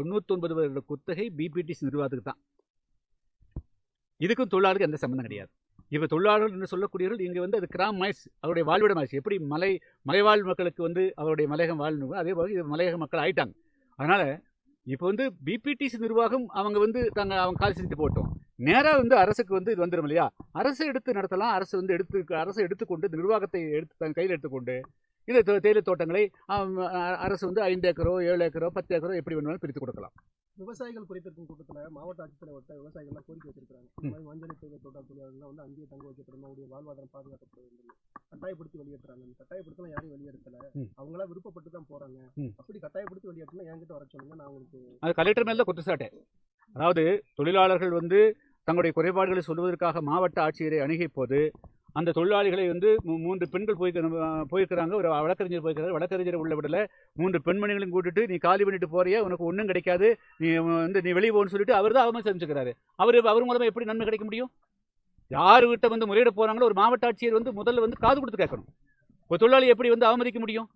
தொண்ணூத்தொன்பது வருட குத்தகை பிபிடிசி நிர்வாகத்துக்கு தான். இதுக்கும் தொழிலாளருக்கு எந்த சம்மந்தம் கிடையாது. இப்போ தொழிலாளர்கள் என்று சொல்லக்கூடியவர்கள் இங்கே வந்து அது கிராம் மைஸ் அவருடைய வாழ்விடம் ஆச்சு எப்படி மலை மலைவாழ் மக்களுக்கு வந்து அவருடைய மலையகம் வாழணும் அதே போல் இது மலையக மக்கள் ஆயிட்டாங்க. அதனால் இப்போ வந்து பிபிடிசி நிர்வாகம் அவங்க வந்து தாங்க அவங்க கால் செஞ்சுட்டு போட்டோம். நேராக வந்து அரசுக்கு வந்து இது வந்துடும் இல்லையா? அரசு எடுத்து நடத்தலாம். அரசு வந்து எடுத்து அரசு எடுத்துக்கொண்டு நிர்வாகத்தை எடுத்து தன் கையில் எடுத்துக்கொண்டு இந்த தேயிலை தோட்டங்களை அரசு வந்து ஐந்து ஏக்கரோ ஏழு ஏக்கரோ பத்து ஏக்கரோ எப்படி வேணுமாலும் பிரித்து கொடுக்கலாம். விவசாயிகள் குறித்திருக்கும் கூட்டத்தில் மாவட்ட ஆட்சித்தலைவர்கிட்ட விவசாயிகள்லாம் கோரிக்கை வச்சிருக்காங்க இந்த மாதிரி மஞ்சள் தேயிலை தோட்ட தொழிலாளர்கள் வந்து அங்கேயே தங்க வைக்கப்படணும் அவருடைய வாழ்வாதாரம் பாதுகாக்கப்பட வேண்டும். கட்டாயப்படுத்தி வெளியேற்றுறாங்க. அந்த கட்டாயப்படுத்தலாம் யாரையும் வெளியேற்றல. அவங்களா விருப்பப்பட்டு தான் போறாங்க. அப்படி கட்டாயப்படுத்தி வெளியேற்றினா என்கிட்ட வர சொல்லுங்க. நான் உங்களுக்கு அது கலெக்டர் மேல தான் அதாவது தொழிலாளர்கள் வந்து தங்களுடைய குறைபாடுகளை சொல்வதற்காக மாவட்ட ஆட்சியரை அணுகிய போது அந்த தொழிலாளிகளை வந்து மூ- மூன்று பெண்கள் போய் போயிருக்கிறாங்க. ஒரு வழக்கறிஞர் போயிருக்கிறார். வழக்கறிஞர் உள்ள விடல. மூன்று பெண்மணிகளையும் கூட்டிட்டு நீ காலி பண்ணிட்டு போறியா? உனக்கு ஒன்றும் கிடைக்காது. நீ வந்து நீ வெளியே போன்னு சொல்லிட்டு அவர் தான் அவமதிச்சு அவர் அவர் மூலமா எப்படி நன்மை கிடைக்க முடியும்? யாருகிட்ட வந்து முறையிட போறாங்களோ ஒரு மாவட்ட ஆட்சியர் வந்து முதல்ல வந்து காது கொடுத்து கேட்கணும். ஒரு தொழிலாளி எப்படி வந்து அவமதிக்க முடியும்?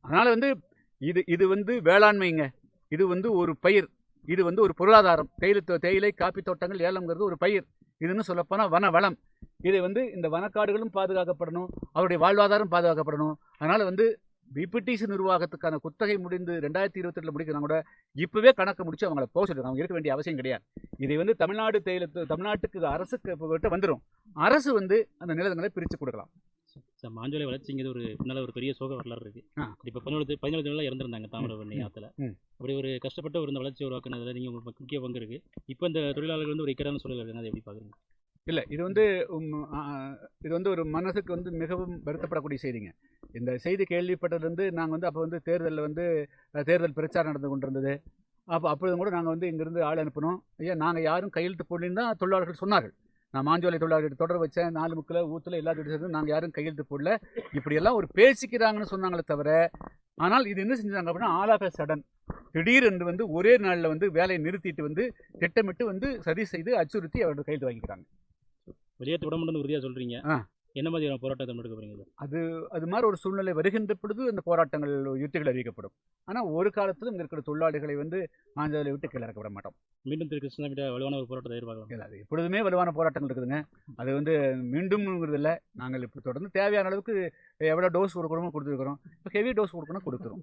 அதனால வந்து இது இது வந்து வேளாண்மைங்க. இது வந்து ஒரு பயிர். இது வந்து ஒரு பொருளாதாரம். தேயிலை தேயிலை காப்பி தோட்டங்கள் ஏலம்ங்கிறது ஒரு பயிர். இதுன்னு சொல்லப்போனால் வன வளம் இதை வந்து இந்த வனக்காடுகளும் பாதுகாக்கப்படணும். அவருடைய வாழ்வாதாரம் பாதுகாக்கப்படணும். அதனால் வந்து பிபிடிசி நிர்வாகத்துக்கான குத்தகை முடிந்து ரெண்டாயிரத்தி இருபத்தெட்டில் முடிக்கிறாங்க கூட இப்போவே கணக்கு முடிச்சு அவங்கள போக சொல்லிருக்காங்க அவங்க இருக்க வேண்டிய அவசியம் கிடையாது. இதை வந்து தமிழ்நாடு தேயிலை தமிழ்நாட்டுக்கு அரசுக்கு கிட்ட வந்துடும் அரசு வந்து அந்த நிலங்களை பிரித்து கொடுக்கலாம். சார் மாஞ்சோலை வளர்ச்சிங்கிறது ஒரு பின்னால் ஒரு பெரிய சோக வரலாறு இருக்கு. ஆ. இப்போ பதினோரு பதினேழு தொழிலாளர் இறந்துருந்தாங்க தாமிரபரணி. ஆற்றுல. அப்படி ஒரு கஷ்டப்பட்டு ஒரு இந்த வளர்ச்சி உருவாக்குனதில் நீங்கள் உங்களுக்கு முக்கிய பங்கு இருக்குது இப்போ இந்த தொழிலாளர்கள் வந்து ஒரு இக்கடான சூழல் அதை எப்படி பார்க்குறீங்க? இல்லை இது வந்து இது வந்து ஒரு மனசுக்கு வந்து மிகவும் வருத்தப்படக்கூடிய செய்திங்க. இந்த செய்தி கேள்விப்பட்டதுலேருந்து நாங்கள் வந்து அப்போ வந்து தேர்தலில் வந்து தேர்தல் பிரச்சாரம் நடந்து கொண்டிருந்தது. அப்போ அப்பொழுது கூட நாங்கள் வந்து இங்கேருந்து ஆள் அனுப்பினோம். ஐயா நாங்கள் யாரும் கையெழுத்து போடலன்னு தான் தொழிலாளர்கள் சொன்னார்கள். நான் மாஞ்சோலை தொழிலாளர்கள் தொடர் வச்சேன். நாலு முக்கில் ஊத்தில் எல்லாத்தையும் சேர்ந்து நாங்கள் யாரும் கையெழுத்து போடல. இப்படியெல்லாம் ஒரு பேசிக்கிறாங்கன்னு சொன்னாங்களே தவிர ஆனால் இது என்ன செஞ்சாங்க அப்படின்னா ஆல் ஆஃப் சடன் திடீரென்று வந்து ஒரே நாளில் வந்து வேலையை நிறுத்திட்டு வந்து திட்டமிட்டு வந்து சதி செய்து அச்சுறுத்தி அவர்கள் கையெழுத்து வாங்கிக்கிறாங்க. வெளியேற்ற விட மாட்டேன்னு உறுதியாக சொல்கிறீங்க ஆ. என்ன மாதிரியான போராட்டத்தை முன்னெடுக்க போறீங்க சார் அது அது மாதிரி ஒரு சூழ்நிலை வருகின்ற பொழுது அந்த போராட்டங்கள் யுத்திகள் அறிவிக்கப்படும். ஆனால் ஒரு காலத்திலும் இங்கே இருக்கிற தொழிலாளிகளை வந்து ஆஞ்சலை விட்டு கீழே இறக்க விட மாட்டோம். மீண்டும் திரு கிருஷ்ணாவிட வலுவான ஒரு போராட்டத்தை எதிர்பார்க்கலாம். அது எப்பொழுதுமே வலுவான போராட்டங்கள் இருக்குதுங்க. அது வந்து மீண்டும்ங்கிறது இல்லை. நாங்கள் இப்போ தொடர்ந்து தேவையான அளவுக்கு எவ்வளோ டோஸ் கொடுக்கணுமோ கொடுத்துருக்குறோம். இப்போ ஹெவி டோஸ் கொடுக்கணும் கொடுத்துரும்.